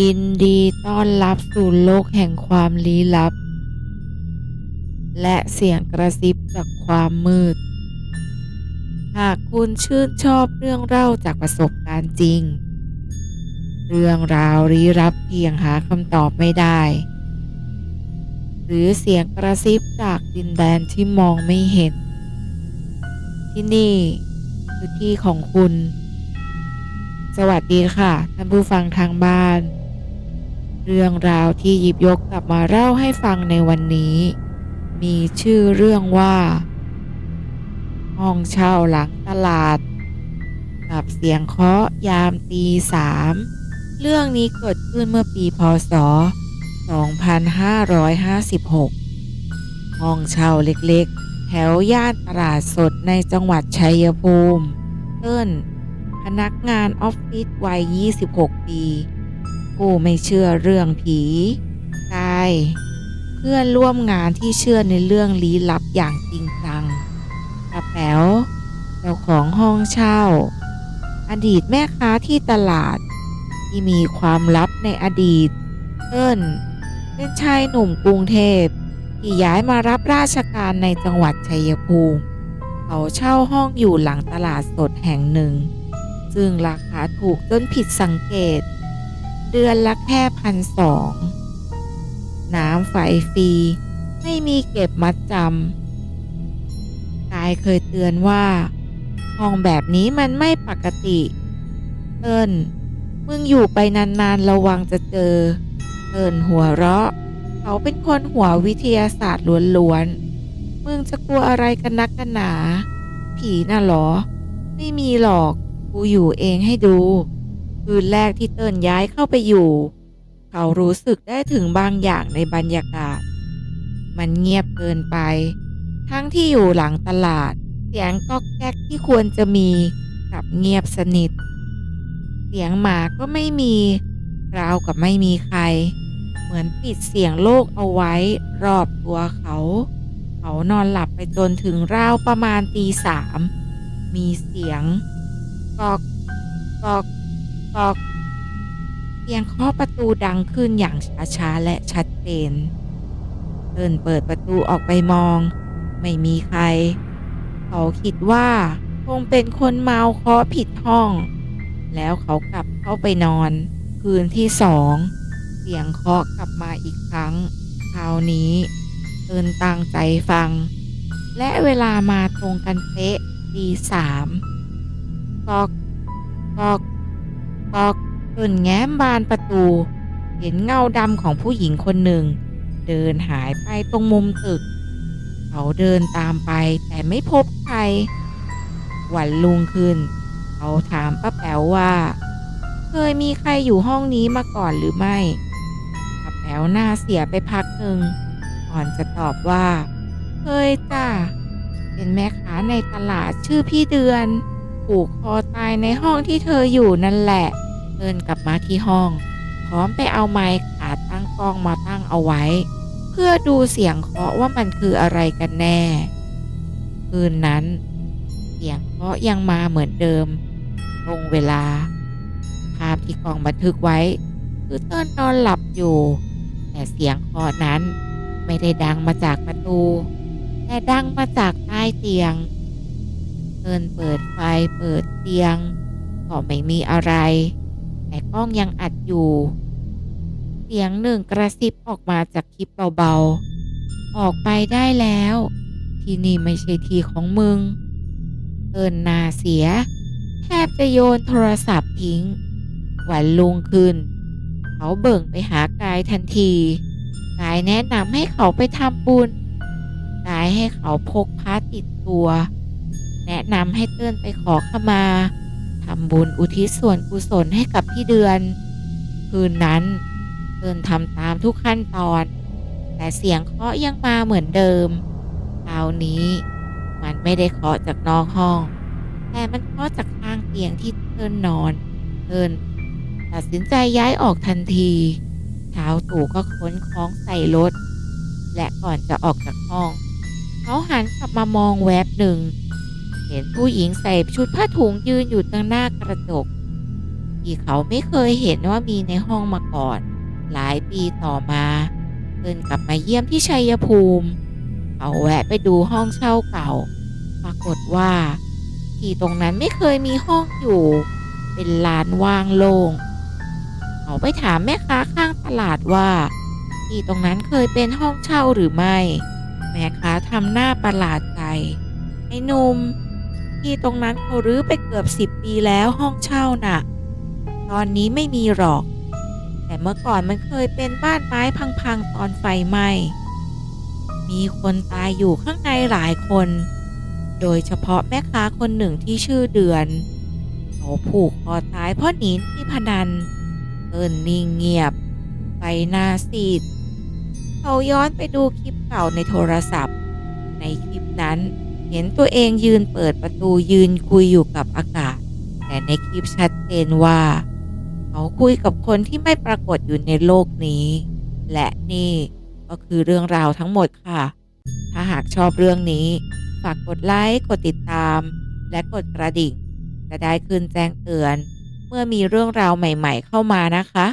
ยินดีต้อนรับสู่โลกแห่งความลี้ลับ และเสียงกระซิบจากความมืด หากคุณชื่นชอบเรื่องเล่าจากประสบการณ์จริง เรื่องราวลี้ลับที่ยังหาคำตอบไม่ได้ หรือเสียงกระซิบจากดินแดนที่มองไม่เห็น ที่นี่คือที่ของคุณสวัสดีค่ะ ท่านผู้ฟังทางบ้าน เรื่องราวที่หยิบยกกลับมาเล่าให้ฟังในวันนี้ มีชื่อเรื่องว่า ห้องเช่าหลังตลาด กับเสียงเคาะยามตีสามเรื่องนี้เกิดขึ้นเมื่อปีพศ 2556 ห้องเช่าเล็กๆ แถวย่านตลาดสดในจังหวัดชัยภูมิ เติ้นพนักงานออฟฟิศวัย 26 ปี ผู้ไม่เชื่อเรื่องผีกายเพื่อนร่วมงานที่เชื่อในเรื่องลี้ลับอย่างจริงจังกระแป๋วเจ้าของห้องเช่า อดีตแม่ค้าที่ตลาด ที่มีความลับในอดีตเติ้นเป็นชายหนุ่มกรุงเทพที่ย้ายมารับราชการในจังหวัดชัยภูมิ เขาเช่าห้องอยู่หลังตลาดสดแห่งหนึ่ง ซึ่งราคาถูกจนผิดสังเกต เดือนละแค่พันสอง น้ำไฟฟรี ไม่มีเก็บมัดจำกายเคยเตือนว่าห้องแบบนี้มันไม่ปกติ เติ้นมึงอยู่ไปนานๆระวังจะเจอ เติ้นหัวเราะ เขาเป็นคนหัววิทยาศาสตร์ล้วนๆ มึงจะกลัวอะไรกันนักกันหนา ผีน่ะเหรอ ไม่มีหรอก กูอยู่เองให้ดู คืนแรกที่เติ้นย้ายเข้าไปอยู่ เขารู้สึกได้ถึงบางอย่างในบรรยากาศ มันเงียบเกินไป ทั้งที่อยู่หลังตลาด เสียงก๊อกแก๊กที่ควรจะมีกลับเงียบสนิท เสียงหมาก็ไม่มีราวกับไม่มีใคร เหมือนปิดเสียงโลกเอาไว้รอบตัวเขา เขานอนหลับไปจนถึงราวประมาณตีสาม มีเสียงกอกกอก กอกเสียงเคาะประตูดังขึ้นอย่างช้าๆและชัดเจนเดินเปิดประตูออกไปมอง ไม่มีใคร เขาคิดว่า คงเป็นคนเมาเคาะผิดห้อง แล้วเขากลับเข้าไปนอน คืนที่สองเสียงเคาะกลับมาอีกครั้งคราวนี้เดินตั้งใจฟัง และเวลามาตรงกันเป๊ะตีสามกอกกอก กอกจนแง้มบานประตู เห็นเงาดำของผู้หญิงคนหนึ่ง เดินหายไปตรงมุมตึก เขาเดินตามไปแต่ไม่พบใคร วันลุงขึ้น เขาถามป้าแป๋วว่า เคยมีใครอยู่ห้องนี้มาก่อนหรือไม่ป้าแป๋วหน้าเสียไปพักหนึ่งก่อนจะตอบว่า เคยจ้าเป็นแม่ค้าในตลาดชื่อพี่เดือน ผูกคอตายในห้องที่เธออยู่นั่นแหละเดินกลับมาที่ห้อง พร้อมไปเอาไม้ขาตั้งกล้องมาตั้งเอาไว้ เพื่อดูเสียงเคาะว่ามันคืออะไรกันแน่ คืนนั้น เสียงเคาะยังมาเหมือนเดิม ตรงเวลา ภาพที่กล้องบันทึกไว้ คือเต้นนอนหลับอยู่ แต่เสียงเคาะนั้นไม่ได้ดังมาจากประตู แต่ดังมาจากใต้เตียง เติ้นเปิดไฟเปิดเตียง ก็ไม่มีอะไร แต่กล้องยังอัดอยู่ เสียงหนึ่งกระซิบออกมาจากคลิปเบาๆ ออกไปได้แล้ว ที่นี่ไม่ใช่ที่ของมึงเติ้นนาเสีย แทบจะโยนโทรศัพท์ทิ้ง วันลุงขึ้น เขาเบิ่งไปหากายทันทีกายแนะนำให้เขาไปทำบุญกายให้เขาพกพระติดตัว แนะนำให้เติ้นไปขอขมาทำบุญอุทิศส่วนกุศลให้กับพี่เดือน คืนนั้น เติ้นทำตามทุกขั้นตอน แต่เสียงเคาะยังมาเหมือนเดิมคราวนี้ มันไม่ได้เคาะจากนอกห้อง แต่มันเคาะจากข้างเตียงที่เติ้นนอน เติ้นตัดสินใจย้ายออกทันทีเช้าตู่ก็ขนของใส่รถ และก่อนจะออกจากห้อง เขาหันกลับมามองแวบหนึ่ง เห็นผู้หญิงใส่ชุดผ้าถุงยืนอยู่ตรงหน้ากระจกที่เขาไม่เคยเห็นว่ามีในห้องมาก่อน หลายปีต่อมาเติ้ลกลับมาเยี่ยมที่ชัยภูมิ เขาแวะไปดูห้องเช่าเก่า ปรากฏว่า ที่ตรงนั้นไม่เคยมีห้องอยู่ เป็นลานว่างโล่งเขาไปถามแม่ค้าข้างตลาดว่า ที่ตรงนั้นเคยเป็นห้องเช่าหรือไม่ แม่ค้าทำหน้าประหลาดใจไอ้หนุ่ม ที่ตรงนั้นเขารื้อไปเกือบสิบปีแล้วห้องเช่าน่ะ ตอนนี้ไม่มีหรอก แต่เมื่อก่อนมันเคยเป็นบ้านไม้พังๆตอนไฟไหม้มีคนตายอยู่ข้างในหลายคน โดยเฉพาะแม่ค้าคนหนึ่งที่ชื่อเดือน เขาผูกคอตายเพราะหนีที่พนันเอินนิ่งเงียบ ไปหน้าซีด เขาย้อนไปดูคลิปเก่าในโทรศัพท์ ในคลิปนั้น เห็นตัวเองยืนเปิดประตูยืนคุยอยู่กับอากาศ แต่ในคลิปชัดเจนว่า เขาคุยกับคนที่ไม่ปรากฏอยู่ในโลกนี้ และนี่ก็คือเรื่องราวทั้งหมดค่ะ ถ้าหากชอบเรื่องนี้ ฝากกดไลค์ กดติดตาม และกดกระดิ่ง จะได้ขึ้นแจ้งเตือน เมื่อมีเรื่องราวใหม่ ๆ เข้ามานะคะ